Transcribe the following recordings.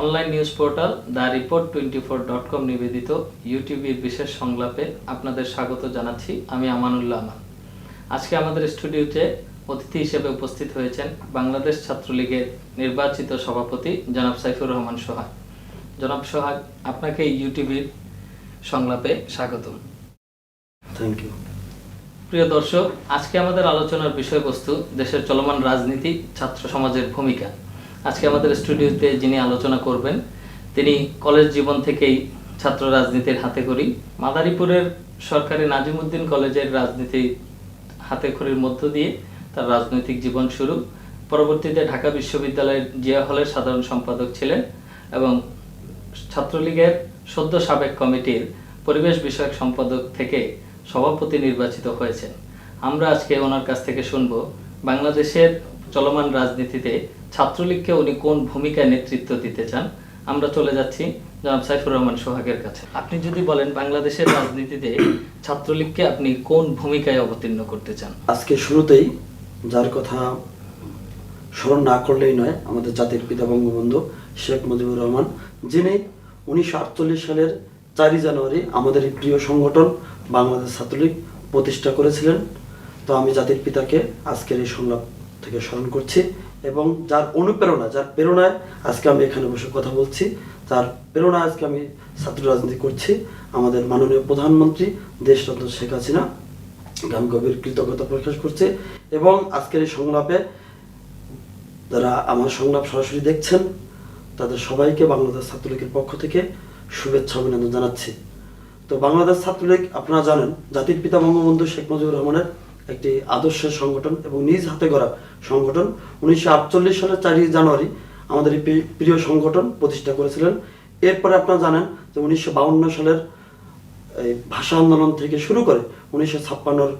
Online news portal the report twenty four dot com নিবেদিত ইউটিউবের বিশেষ সংলাপে আপনাদের স্বাগত জানাচ্ছি। আমি আমানুল্লাহ আমান। আজকে আমাদের স্টুডিওতে অতিথি হিসেবে উপস্থিত হয়েছেন বাংলাদেশ ছাত্রলীগের নির্বাচিত সভাপতি জনাব সাইফুর রহমান সোহাগ। জনাব সোহাগ আপনাকে এই ইউটিউবের সংলাপে স্বাগত থ্যাংক ইউ প্রিয় দর্শক আজকে আমাদের আলোচনার বিষয়বস্তু দেশের চলমান রাজনীতি ছাত্র সমাজের ভূমিকা। আজকে আমাদের স্টুডিওতে যিনি আলোচনা করবেন, তিনি কলেজ জীবন থেকেই ছাত্র রাজনীতির হাতে করি। মাদারীপুরের সরকারি নাজিমুদ্দিন কলেজের রাজনীতি হাতে খড়ির মধ্য দিয়ে তার রাজনৈতিক জীবন শুরু। পরবর্তীতে ঢাকা বিশ্ববিদ্যালয়ের জিয়া হলের সাধারণ সম্পাদক ছিলেন এবং ছাত্রলীগের সদ্য সাবেক কমিটির পরিবেশ বিষয়ক সম্পাদক থেকে সভাপতি নির্বাচিত হয়েছেন। আমরা আজকে ওনার কাছ থেকে শুনব বাংলাদেশের চলমান রাজনীতিতে ছাত্রলীগকে উনি কোন ভূমিকায় নেতৃত্ব দিতে চান, আমরা চলে যাচ্ছি জনাব সাইফুর রহমান সোহাগের কাছে। আপনি যদি বলেন বাংলাদেশের রাজনীতিতে ছাত্রলীগকে আপনি কোন ভূমিকায় অবতীর্ণ করতে চান? আজকে শুরুতেই যার কথা স্মরণ না করলেই নয়, আমাদের জাতির পিতা বঙ্গবন্ধু শেখ মুজিবুর রহমান, যিনি উনিশশো আটচল্লিশ সালের চারই জানুয়ারি আমাদের প্রিয় সংগঠন বাংলাদেশ ছাত্রলীগ প্রতিষ্ঠা করেছিলেন। তো আমি জাতির পিতাকে আজকের এই সংলাপ থেকে স্মরণ করছি এবং যার অনুপ্রেরণা, যার প্রেরণায় আজকে আমি এখানে বসে কথা বলছি তার প্রেরণায় আজকে আমি ছাত্র রাজনীতি করছি, আমাদের মাননীয় প্রধানমন্ত্রী দেশরত্ন শেখ হাসিনা। গান গভীর কৃতজ্ঞতা প্রকাশ করছে এবং আজকের এই সংলাপে যারা আমার সংলাপ সরাসরি দেখছেন, তাদের সবাইকে বাংলাদেশ ছাত্রলীগের পক্ষ থেকে শুভেচ্ছা অভিনন্দন জানাচ্ছি। তো বাংলাদেশ ছাত্রলীগ, আপনারা জানেন, জাতির পিতা বঙ্গবন্ধু শেখ মুজিবুর রহমানের একটি আদর্শ সংগঠন এবং নিজ হাতে গড়া সংগঠন। উনিশশো আটচল্লিশ সালের চারই জানুয়ারি আমাদের প্রিয় সংগঠন প্রতিষ্ঠা করেছিলেন। এরপরে আপনারা জানেন যে উনিশশো সালের এই ভাষা আন্দোলন থেকে শুরু করে উনিশশো ছাপ্পান্নর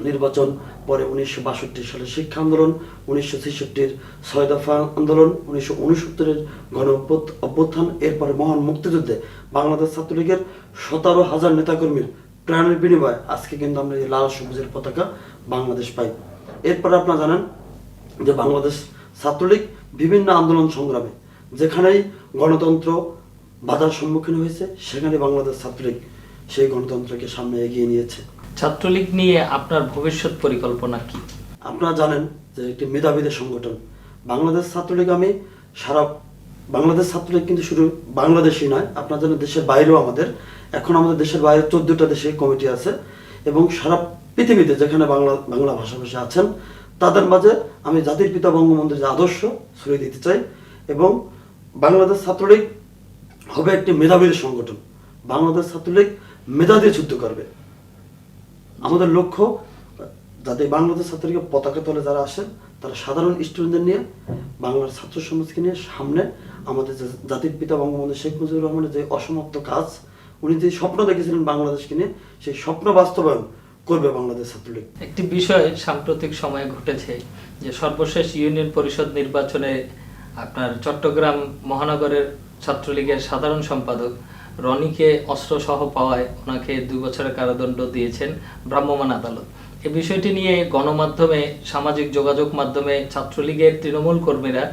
নির্বাচন পরে উনিশশো বাষট্টি সালের শিক্ষা আন্দোলন, উনিশশো ছেষট্টির ছয় দফা আন্দোলন, উনিশশো উনসত্তরের গণ অভ্যুত- অভ্যুত্থান, এরপরে মহান মুক্তিযুদ্ধে বাংলাদেশ ছাত্রলীগের সতেরো হাজার নেতাকর্মীর প্রাণের বিনিময়ে আজকে কিন্তু আমরা এই লাল সবুজের পতাকা বাংলাদেশ পাই। এরপরে আপনারা জানেন যে বাংলাদেশ ছাত্রলীগ বিভিন্ন আন্দোলন সংগ্রামে যেখানেই গণতন্ত্র বাধার সম্মুখীন হয়েছে সেখানে বাংলাদেশ ছাত্রলীগ সেই গণতন্ত্রকে সামনে এগিয়ে নিয়েছে। ছাত্রলীগ নিয়ে আপনার ভবিষ্যৎ পরিকল্পনা কি? আপনারা জানেন যে একটি মেধাবীদের সংগঠন। বাংলাদেশ ছাত্রলীগ আমি সারা বাংলাদেশ ছাত্রলীগ কিন্তু শুধু বাংলাদেশই নয় আপনারা জানেন দেশের বাইরেও আমাদের এখন আমাদের দেশের বাইরে চোদ্দটা দেশে কমিটি আছে এবং সারা পৃথিবীতে যেখানে বাংলা বাংলা ভাষাভাষী আছেন, তাদের মাঝে আমি জাতির পিতা বঙ্গবন্ধুর যে আদর্শ ছড়িয়ে দিতে চাই এবং বাংলাদেশ ছাত্রলীগ হবে একটি মেধাবীর সংগঠন। বাংলাদেশ ছাত্রলীগ মেধা দিয়ে যুদ্ধ করবে। আমাদের লক্ষ্য যাতে বাংলাদেশ ছাত্রলীগের পতাকা তলে যারা আসেন, তারা সাধারণ স্টুডেন্টদের নিয়ে, বাংলার ছাত্র সমাজকে নিয়ে সামনে আমাদের জাতির পিতা বঙ্গবন্ধু শেখ মুজিবুর রহমানের যে অসমাপ্ত কাজ উনি যে স্বপ্ন দেখেছিলেন বাংলাদেশকে নিয়ে, সেই স্বপ্ন বাস্তবায়ন করবে বাংলাদেশ ছাত্রলীগ। একটি বিষয় সাম্প্রতিক সময়ে ঘটেছে যে সর্বশেষ ইউনিয়ন পরিষদ নির্বাচনে আপনার চট্টগ্রাম মহানগরের ছাত্রলীগের সাধারণ সম্পাদক রনিকে অস্ত্রসহ পাওয়ায় ওনাকে দুই বছরের কারাদণ্ড দিয়েছেন ভ্রাম্যমাণ আদালত। এই বিষয়টি নিয়ে গণমাধ্যমে, সামাজিক যোগাযোগ মাধ্যমে ছাত্রলীগের তৃণমূল কর্মীরা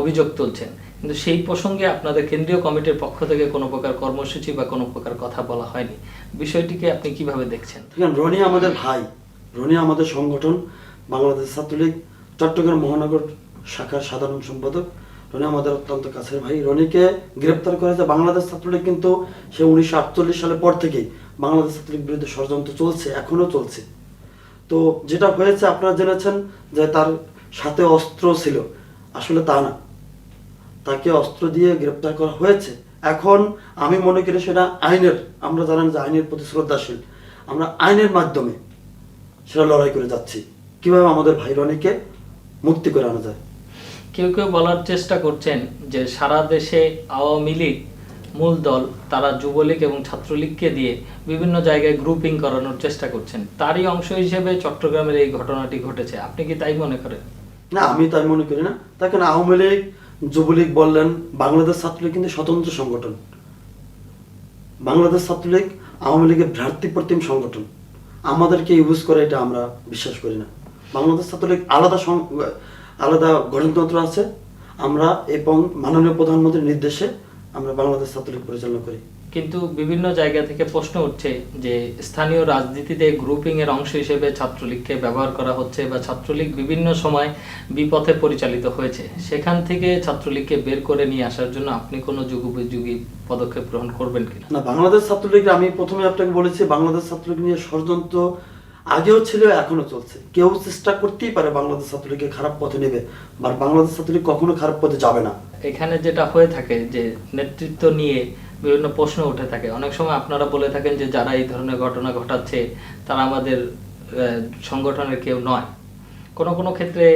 অভিযোগ তুলছেন। কিন্তু সেই প্রসঙ্গে আপনাদের কেন্দ্রীয় কমিটির পক্ষ থেকে কোনো প্রকার কর্মসূচি বা কোনো প্রকার কথা বলা হয়নি। বিষয়টিকে আপনি কীভাবে দেখছেন? রনি আমাদের ভাই, রনি আমাদের সংগঠন, বাংলাদেশ ছাত্রলীগ, চট্টগ্রাম মহানগর শাখার সাধারণ সম্পাদক। রনি আমাদের অত্যন্ত কাছের ভাই। রনিকে গ্রেপ্তার করেছে বাংলাদেশ ছাত্রলীগ, কিন্তু সে উনিশশো আটচল্লিশ সালের পর থেকেই বাংলাদেশ ছাত্রলীগ বিরুদ্ধে ষড়যন্ত্র চলছে, এখনও চলছে। তো যেটা হয়েছে, আপনারা জেনেছেন যে তার সাথে অস্ত্র ছিল। আসলে তা না। তাকে অস্ত্র দিয়ে গ্রেপ্তার করা হয়েছে। এখন আমি মনে করি সেটা আইনের আমরা জানেন যে আইনের প্রতি শ্রদ্ধাশীল। আমরা আইনের মাধ্যমে সেটা লড়াই করে যাচ্ছি। কীভাবে আমাদের ভাই রনিকে মুক্তি করে আনা যায়? কেউ কেউ বলার চেষ্টা করছেন যে সারা দেশে আওয়ামী লীগ মূল দল তারা যুবলীগ এবং ছাত্রলীগকে দিয়ে বিভিন্ন জায়গায় গ্রুপিং করানোর চেষ্টা করছেন। তারই অংশ হিসেবে চট্টগ্রামের এই ঘটনাটি ঘটেছে। আপনি কি তাই মনে করেন? না আমি তাই মনে করি না। দেখেন আওয়ামী লীগ যুবলীগ বললেন, বাংলাদেশ ছাত্রলীগ কিন্তু স্বতন্ত্র সংগঠন। বাংলাদেশ ছাত্রলীগ আওয়ামী লীগের ভ্রাতৃপ্রতিম সংগঠন। আমাদেরকে ইউজ করে এটা আমরা বিশ্বাস করি না। বাংলাদেশ ছাত্রলীগ আলাদা আলাদা গঠনতন্ত্র আছে। আমরা এবং মাননীয় প্রধানমন্ত্রীর নির্দেশে আমরা বাংলাদেশ ছাত্রলীগ পরিচালনা করি। কিন্তু বিভিন্ন জায়গা থেকে প্রশ্ন উঠছে যে স্থানীয় রাজনীতিতে গ্রুপিং এর অংশ হিসেবে ছাত্রলীগকে ব্যবহার করা হচ্ছে বা ছাত্রলীগ বিভিন্ন সময় বিপথে পরিচালিত হয়েছে। সেখান থেকে ছাত্রলীগকে বের করে নিয়ে আসার জন্য আপনি কোনো যুগোপযোগী পদক্ষেপ গ্রহণ করবেন কিনা? না বাংলাদেশ ছাত্রলীগ আমি প্রথমে আপনাকে বলেছি বাংলাদেশ ছাত্রলীগ নিয়ে ষড়যন্ত্র আগেও ছিল এখনও চলছে। কেউ চেষ্টা করতেই পারে বাংলাদেশ ছাত্রলীগকে খারাপ পথে নেবে বা বাংলাদেশ ছাত্রলীগ কখনো খারাপ পথে যাবে না। এখানে যেটা হয়ে থাকে যে নেতৃত্ব নিয়ে বিভিন্ন প্রশ্ন উঠে থাকে। অনেক সময় আপনারা বলে থাকেন যে যারা এই ধরনের ঘটনা ঘটাচ্ছে তারা আমাদের সংগঠনের কেউ নয়। কোনো কোনো ক্ষেত্রে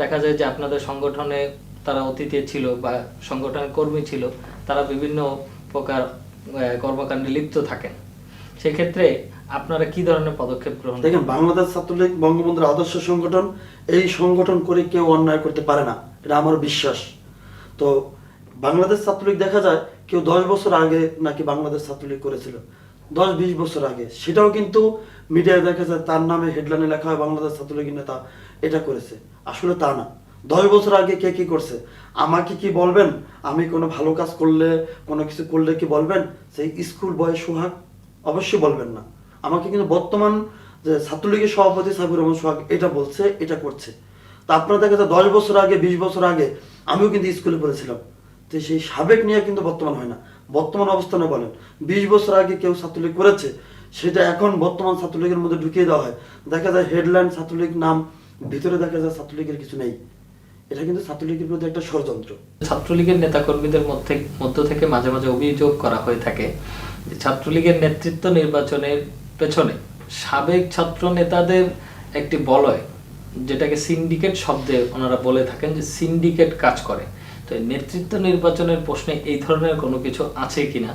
দেখা যায় যে আপনাদের সংগঠনে তারা অতীতে ছিল বা সংগঠনের কর্মী ছিল তারা বিভিন্ন প্রকার কর্মকাণ্ডে লিপ্ত থাকেন। সেক্ষেত্রে আপনারা কি ধরনের পদক্ষেপ গ্রহণ দেখেন বাংলাদেশ ছাত্রলীগ বঙ্গবন্ধুর আদর্শ সংগঠন এই সংগঠন করে কেউ অন্যায় করতে পারে না। এটা আমার বিশ্বাস। তো বাংলাদেশ ছাত্রলীগ দেখা যায় কেউ দশ বছর আগে নাকি বাংলাদেশ ছাত্রলীগ করেছিল, দশ বিশ বছর আগে। সেটাও কিন্তু মিডিয়ায় দেখা যায় তার নামে হেডলাইনে লেখা হয়, বাংলাদেশ ছাত্রলীগের নেতা এটা করেছে। আসলে তা না। দশ বছর আগে কে কি করছে? আমাকে কি বলবেন? আমি কোনো ভালো কাজ করলে, কোনো কিছু করলে কি বলবেন? সেই স্কুল বয়স সোহাগ অবশ্যই বলবেন না। আমাকে কিন্তু বর্তমান যে ছাত্রলীগের সভাপতি সাবির রহমান সোহাগ এটা বলছে, এটা করছে। তা আপনারা দেখা যায় দশ বছর আগে, বিশ বছর আগে আমিও কিন্তু স্কুলে পড়েছিলাম। তো সেই সাবেক নিয়ে কিন্তু বর্তমান হয় না। বর্তমান অবস্থানে বলেন। বিশ বছর আগে কেউ ছাত্রলীগ করেছে, সেটা এখন বর্তমান ছাত্রলীগের মধ্যে ঢুকিয়ে দেওয়া হয়। দেখা যায় হেডলাইন ছাত্রলীগ নাম, ভিতরে দেখা যায় ছাত্রলীগের কিছু নেই। এটা কিন্তু ছাত্রলীগের প্রতি একটা ষড়যন্ত্র। ছাত্রলীগের নেতাকর্মীদের মধ্যে, মধ্য থেকে মাঝে মাঝে অভিযোগ করা হয়ে থাকে যে ছাত্রলীগের নেতৃত্ব নির্বাচনের পেছনে সাবেক ছাত্র নেতাদের একটি বলয়, যেটাকে সিন্ডিকেট শব্দে ওনারা বলে থাকেন যে সিন্ডিকেট কাজ করে। তো নেতৃত্ব নির্বাচনের প্রশ্নে এই ধরনের কোনো কিছু আছে কিনা?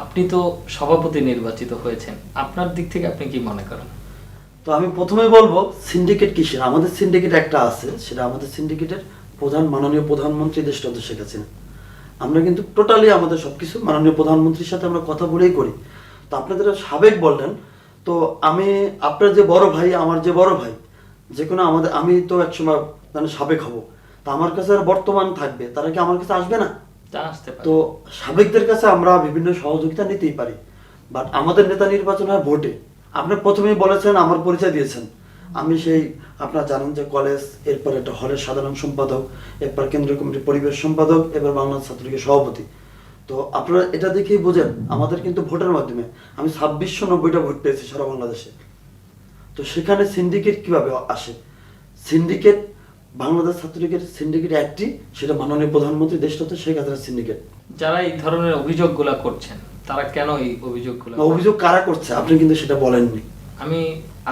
আপনি তো সভাপতি নির্বাচিত হয়েছেন। আপনার দিক থেকে আপনি কি মনে করেন? তো আমি প্রথমে বলব সিন্ডিকেট কিসের আমাদের সিন্ডিকেট একটা আছে, সেটা আমাদের সিন্ডিকেটের প্রধান মাননীয় প্রধানমন্ত্রী দেশটা শেখ হাসিনা। আমরা কিন্তু টোটালি আমাদের সবকিছু মাননীয় প্রধানমন্ত্রীর সাথে আমরা কথা বলেই করি। তো আপনাদের সাবেক বললেন, তো আমি আপনার যে বড় ভাই, আমার যে বড় ভাই, যে কোনো আমাদের, আমি তো একসময় মানে সাবেক হব। তা আমার কাছে আর বর্তমান থাকবে তারা কি আমার কাছে আসবে না? তা সাবেকদের কাছে আমরা বিভিন্ন সহযোগিতা নিতেই পারি বাট আমাদের নেতা নির্বাচন হয় ভোটে আপনি প্রথমেই বলেছেন আমার পরিচয় দিয়েছেন। আমি সেই আপনারা জানেন যে কলেজ এরপর একটা হলের সাধারণ সম্পাদক এরপর কেন্দ্রীয় কমিটির পরিবেশ সম্পাদক এবার বাংলাদেশ ছাত্রলীগের সভাপতি। তো আপনারা এটা দেখেই বোঝেন আমাদের কিন্তু ভোটের মাধ্যমে আমি ছাব্বিশশো নব্বইটা ভোট পেয়েছি সারা বাংলাদেশে। তো সেখানে সিন্ডিকেট কীভাবে আসে? সিন্ডিকেট বাংলাদেশ ছাত্রলীগের সিন্ডিকেট একটি সেটা মাননীয় প্রধানমন্ত্রী দেশটাতে শেখ হাসিনার সিন্ডিকেট যারা এই ধরনের অভিযোগগুলা করছেন তারা কেন এই অভিযোগগুলো অভিযোগ কারা করছে? আপনি কিন্তু সেটা বলেননি। আমি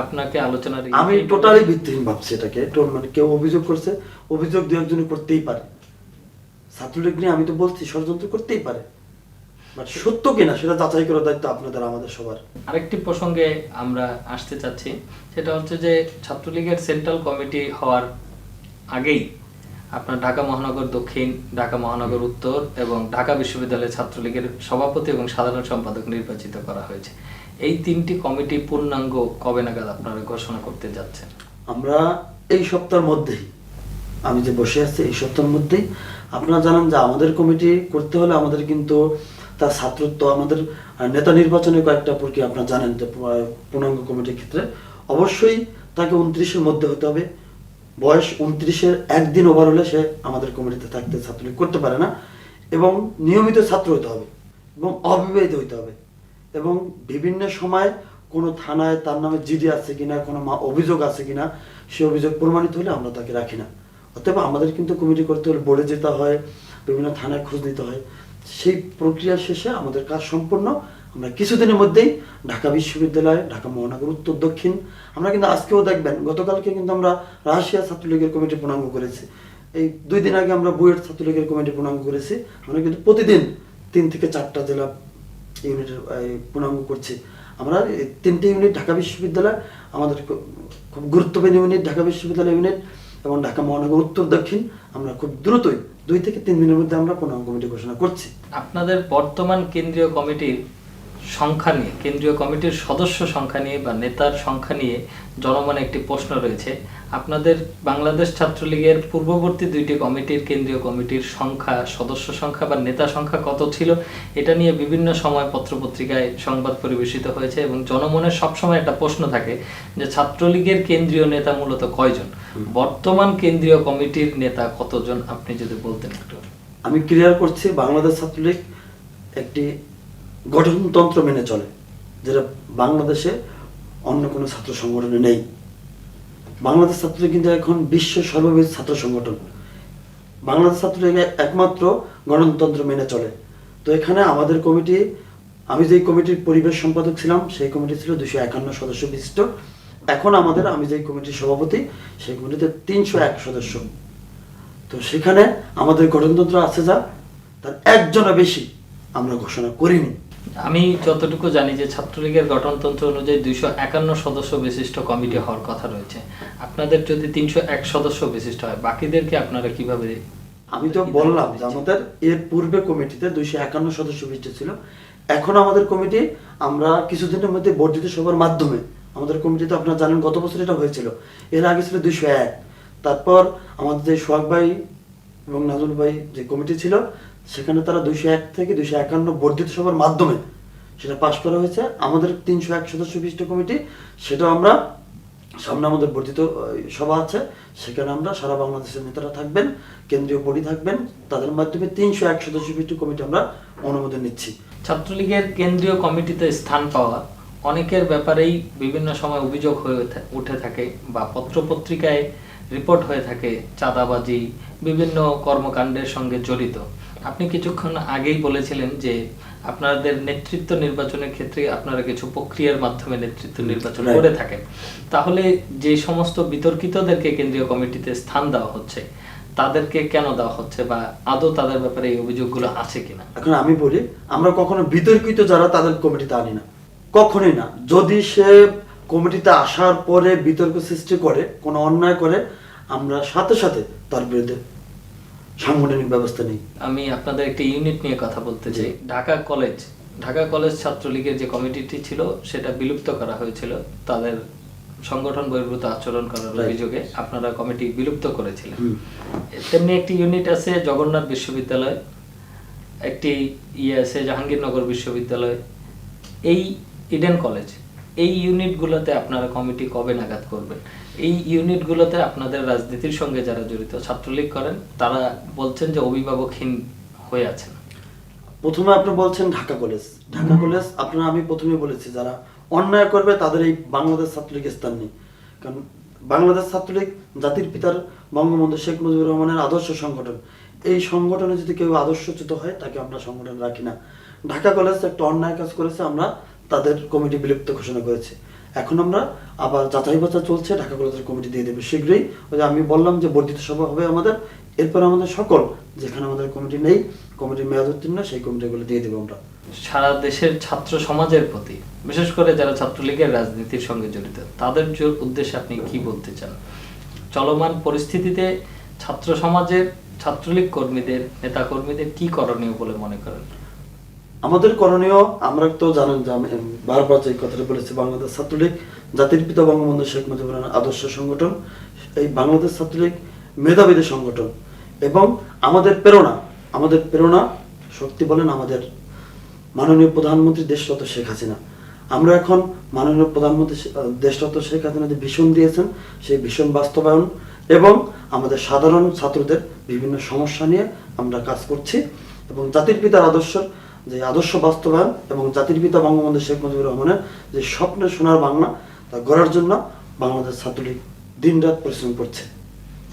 আপনাকে আলোচনার আমি টোটালি ভিত্তিহীন ভাবছি এটাকে। মানে কেউ অভিযোগ করছে অভিযোগ দু একজন করতেই পারে। ছাত্রলীগ নিয়ে আমি তো বলছি ষড়যন্ত্র করতেই পারে। বাট সত্য কিনা সেটা যাচাই করার দায়িত্ব আপনাদের আমাদের সবার। আরেকটি প্রসঙ্গে আমরা আসতে চাচ্ছি সেটা হচ্ছে যে ছাত্রলীগের সেন্ট্রাল কমিটি হওয়ার আগেই আপনার ঢাকা মহানগর দক্ষিণ, ঢাকা মহানগর উত্তর এবং ঢাকা বিশ্ববিদ্যালয়ের ছাত্রলীগের সভাপতি এবং সাধারণ সম্পাদক নির্বাচিত করা হয়েছে। এই তিনটি কমিটি পূর্ণাঙ্গ কবে নাগাদ আপনারা ঘোষণা করতে যাচ্ছেন? আমরা এই সপ্তাহের মধ্যেই, আমি যে বসে আছি এই সপ্তাহের মধ্যেই, আপনারা জানেন যে আমাদের কমিটি করতে হলে আমাদের কিন্তু তার ছাত্রত্ব, আমাদের নেতা নির্বাচনের কয়েকটা প্রক্রিয়া, আপনারা জানেন যে পূর্ণাঙ্গ কমিটির ক্ষেত্রে অবশ্যই তাকে উনত্রিশের মধ্যে হতে হবে। বয়স উনত্রিশের একদিন ওভার হলে সে আমাদের কমিটিতে থাকতে ছাত্রলীগ করতে পারে না এবং নিয়মিত ছাত্র হতে হবে এবং অবিবাহিত হতে হবে এবং বিভিন্ন সময় কোনো থানায় তার নামে জিডি আছে কিনা, কোনো মা- অভিযোগ আছে কিনা, সে অভিযোগ প্রমাণিত হলে আমরা তাকে রাখি না। অতএব আমাদের কিন্তু কমিটি করতে হলে বোর্ডে যেতে হয়, বিভিন্ন থানায় খোঁজ নিতে হয়। সেই প্রক্রিয়া শেষে আমাদের কাজ সম্পূর্ণ আমরা কিছুদিনের মধ্যেই ঢাকা বিশ্ববিদ্যালয়, ঢাকা মহানগর, উত্তর, দক্ষিণ, আমরা কিন্তু আজকেও দেখবেন, গতকালকে কিন্তু আমরা রাশিয়া ছাত্রলীগের কমিটি পূর্ণাঙ্গ করেছি। এই দুই দিন আগে আমরা বুয়েট ছাত্রলীগের কমিটি পূর্ণাঙ্গ করেছি। আমরা কিন্তু প্রতিদিন তিন থেকে চারটা জেলা ইউনিটের পূর্ণাঙ্গ করছি। আমরা তিনটে ইউনিট ঢাকা বিশ্ববিদ্যালয়, আমাদের খুব গুরুত্বপূর্ণ ইউনিট ঢাকা বিশ্ববিদ্যালয় ইউনিট এবং ঢাকা মহানগর, উত্তর, দক্ষিণ, আমরা খুব দ্রুতই দুই থেকে তিন দিনের মধ্যে আমরা পূর্ণাঙ্গ কমিটি ঘোষণা করছি। আপনাদের বর্তমান কেন্দ্রীয় কমিটির সংখ্যা নিয়ে কেন্দ্রীয় কমিটির সদস্য সংখ্যা নিয়ে বা নেতার সংখ্যা নিয়ে জনমনে একটি প্রশ্ন রয়েছে। আপনাদের বাংলাদেশ ছাত্রলীগের পূর্ববর্তী দুইটি কমিটির কেন্দ্রীয় কমিটির সংখ্যা সদস্য সংখ্যা বা নেতা সংখ্যা কত ছিল এটা নিয়ে বিভিন্ন সময় পত্রপত্রিকায় সংবাদ পরিবেশিত হয়েছে এবং জনমনে সবসময় একটা প্রশ্ন থাকে যে ছাত্রলীগের কেন্দ্রীয় নেতা মূলত কয়জন? বর্তমান কেন্দ্রীয় কমিটির নেতা কতজন আপনি যদি বলতেন একটু। আমি ক্লিয়ার করছি বাংলাদেশ ছাত্রলীগ একটি গঠনতন্ত্র মেনে চলে, যেটা বাংলাদেশে অন্য কোনো ছাত্র সংগঠনে নেই। বাংলাদেশ ছাত্রলীগ কিন্তু এখন বিশ্ব সর্ববৃহৎ ছাত্র সংগঠন। বাংলাদেশ ছাত্রলীগ একমাত্র গণতন্ত্র মেনে চলে। তো এখানে আমাদের কমিটি, আমি যেই কমিটির পরিবেশ সম্পাদক ছিলাম, সেই কমিটি ছিল দুশো একান্ন সদস্য বিশিষ্ট। এখন আমাদের, আমি যেই কমিটির সভাপতি, সেই কমিটিতে তিনশো এক সদস্য। তো সেখানে আমাদের গণতন্ত্র আছে যা, তার একজনের বেশি আমরা ঘোষণা করিনি। আমি যতটুকু জানি যে ছাত্রলীগের গঠনতন্ত্র অনুযায়ী দুইশো একান্ন সদস্য বিশিষ্ট কমিটি হওয়ার কথা রয়েছে। আপনাদের যদি তিনশো এক সদস্য বিশিষ্ট হয় বাকিদেরকে আপনারা কীভাবে আমি তো বললাম যে আমাদের এর পূর্বে কমিটিতে দুইশো একান্ন সদস্য বিশিষ্ট ছিল। এখন আমাদের কমিটি আমরা কিছুদিনের মধ্যে বর্ধিত সভার মাধ্যমে আমাদের কমিটিতে আপনারা জানেন গত বছর এটা হয়েছিল। এর আগে ছিল দুইশো এক। তারপর আমাদের যে সোহাগ ভাই এবং নাজুল ভাই যে কমিটি ছিল সেখানে তারা দুইশো এক থেকে দুইশো একান্ন বর্ধিত সভার মাধ্যমে সেটা পাশ করা হয়েছে। আমাদের তিনশো এক সদস্য বিশিষ্ট কমিটি সেটা আমরা সামনে আমাদের বর্ধিত সভা আছে। সেখানে আমরা সারা বাংলাদেশের নেতারা থাকবেন, কেন্দ্রীয় বডি থাকবেন। তাদের মাধ্যমে তিনশো এক সদস্য বিশিষ্ট কমিটি আমরা অনুমোদন নিচ্ছি। ছাত্রলীগের কেন্দ্রীয় কমিটিতে স্থান পাওয়া অনেকের ব্যাপারেই বিভিন্ন সময় অভিযোগ হয়ে উঠে থাকে বা পত্রপত্রিকায় রিপোর্ট হয়ে থাকে চাঁদাবাজি, বিভিন্ন কর্মকাণ্ডের সঙ্গে জড়িত। আপনি কিছুক্ষণ আগেই বলেছিলেন যে আপনাদের নেতৃত্ব নির্বাচনের ক্ষেত্রে আপনারা কিছু প্রক্রিয়ার মাধ্যমে নেতৃত্ব নির্বাচন করে থাকেন। তাহলে যে সমস্ত বিতর্কিতদেরকে কেন্দ্রীয় কমিটিতে স্থান দেওয়া হচ্ছে তাদেরকে কেন দেওয়া হচ্ছে বা আদৌ তাদের ব্যাপারে এই অভিযোগগুলো আছে কিনা? এখন আমি বলি আমরা কখনো বিতর্কিত যারা তাদের কমিটিতে আনি না। কখনোই না। যদি সে কমিটিতে আসার পরে বিতর্ক সৃষ্টি করে কোনো অন্যায় করে আমরা সাথে সাথে তার বিরুদ্ধে সাংগঠনিক ব্যবস্থা নেই। আমি আপনাদের একটি ইউনিট নিয়ে কথা বলতে চাই। ঢাকা কলেজ ঢাকা কলেজ ছাত্রলীগের যে কমিটিটি ছিল সেটা বিলুপ্ত করা হয়েছিল। তাদের সংগঠন বহির্ভূত আচরণ করার অভিযোগে আপনারা কমিটি বিলুপ্ত করেছিলেন। তেমনি একটি ইউনিট আছে জগন্নাথ বিশ্ববিদ্যালয়। একটি ইয়ে আছে জাহাঙ্গীরনগর বিশ্ববিদ্যালয়। এই ইডেন কলেজ এই ইউনিটগুলোতে আপনারা কমিটি কবে নাগাদ করবেন? এই ইউনিটগুলোতে আপনাদের রাজনীতির সঙ্গে যারা জড়িত ছাত্রলীগ করেন, তারা বলছেন যে অভিভাবকহীন হয়ে আছেন। প্রথমে আপনি বলছেন ঢাকা কলেজ। ঢাকা কলেজ, আপনারা আমি প্রথমে বলেছি, যারা অন্যায় করবে তাদের এই বাংলাদেশ ছাত্রলীগের স্থান নেই। কারণ বাংলাদেশ ছাত্রলীগ জাতির পিতার বঙ্গবন্ধু শেখ মুজিবুর রহমানের আদর্শ সংগঠন। এই সংগঠনে যদি কেউ আদর্শচ্যুত হয়, তাকে আমরা সংগঠন রাখি না। ঢাকা কলেজ একটা অন্যায় কাজ করেছে, আমরা তাদের কমিটি বিলুপ্ত ঘোষণা করেছি। এখন আমরা আবার যাচাই বাছাই চলছে, ঢাকা কলেজের কমিটি দিয়ে দেবে শীঘ্রই। ওই যে আমি বললাম যে বর্ধিত সভা হবে আমাদের। এরপর আমাদের সকল, যেখানে আমাদের কমিটি নেই, কমিটির মেয়াদ উত্তীর্ণ, সেই কমিটিগুলো দিয়ে দেবো আমরা। সারা দেশের ছাত্র সমাজের প্রতি, বিশেষ করে যারা ছাত্রলীগের রাজনীতির সঙ্গে জড়িত, তাদের উদ্দেশ্যে আপনি কি বলতে চান? চলমান পরিস্থিতিতে ছাত্র সমাজের, ছাত্রলীগ কর্মীদের, নেতা কর্মীদের কি করণীয় বলে মনে করেন? আমাদের করণীয়, আমরা তো জানেন যে বারবার যে কথাটা বলেছি, বাংলাদেশ ছাত্রলীগ, জাতির পিতা বঙ্গবন্ধু শেখ মুজিবুর রহমানের আদর্শ সংগঠন, এই বাংলাদেশ ছাত্রলীগ মেধাবীদের সংগঠন। এবং আমাদের প্রেরণা আমাদের প্রেরণা শক্তি বলেন আমাদের মাননীয় প্রধানমন্ত্রী দেশরত শেখ হাসিনা। আমরা এখন মাননীয় প্রধানমন্ত্রী দেশরত শেখ হাসিনা যে ভীষণ দিয়েছেন, সেই ভীষণ বাস্তবায়ন এবং আমাদের সাধারণ ছাত্রদের বিভিন্ন সমস্যা নিয়ে আমরা কাজ করছি এবং জাতির পিতার আদর্শ যে আদর্শ বাস্তবায়ন এবং জাতির পিতা বঙ্গবন্ধু শেখ মুজিবুর রহমানের যে স্বপ্নের সোনার বাংলা তা গড়ার জন্য বাংলাদেশ ছাত্রলীগ দিনরাত পরিশ্রম করছে।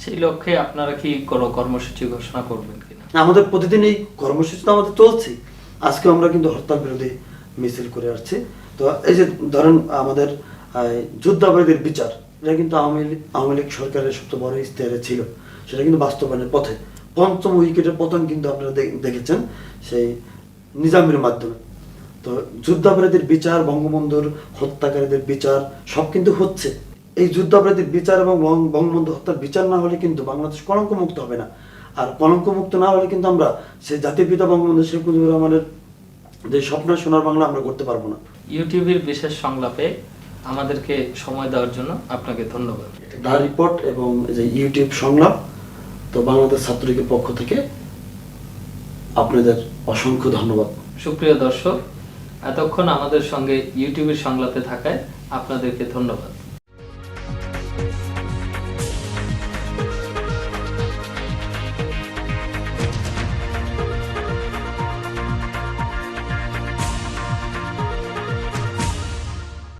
সেই লক্ষ্যে আপনারা কি কোনো কর্মসূচি ঘোষণা করবেন কিনা? আমাদের প্রতিদিন এই কর্মসূচি তো আমাদের চলছে। আজকে আমরা কিন্তু হরতাল বিরোধী মিছিল করে আসছি। তো এই যে ধরেন আমাদের যুদ্ধাপরাধীর বিচার এটা কিন্তু আওয়ামী লীগ আওয়ামী লীগ সরকারের সবচেয়ে বড় ইস্তেহারে ছিল। সেটা কিন্তু বাস্তবায়নের পথে। পঞ্চম উইকেটের পতন কিন্তু আপনারা দেখেছেন। সেই নিজামের মাধ্যমে। তো যুদ্ধাপরাধীর বিচার বঙ্গবন্ধুর হত্যাকারীদের বিচার সব কিন্তু হচ্ছে। এই যুদ্ধাপরাধীর বিচার এবং বঙ্গবন্ধু হত্যার বিচার না হলে কিন্তু বাংলাদেশ কলঙ্ক মুক্ত হবে না। আর কলঙ্ক মুক্ত না হলে কিন্তু আমরা সেই জাতির পিতা বঙ্গবন্ধু শেখ মুজিবুর রহমানের যে স্বপ্ন সোনার বাংলা আমরা করতে পারব না। ইউটিউবের বিশেষ সংলাপে আমাদেরকে সময় দেওয়ার জন্য আপনাকে ধন্যবাদ। দা রিপোর্ট এবং যে ইউটিউব সংলাপ তো বাংলাদেশ ছাত্রলীগের পক্ষ থেকে আপনাদের অসংখ্য ধন্যবাদ। সুপ্রিয় দর্শক এতক্ষণ আমাদের সঙ্গে ইউটিউবের সংলাপে থাকায় আপনাদেরকে ধন্যবাদ।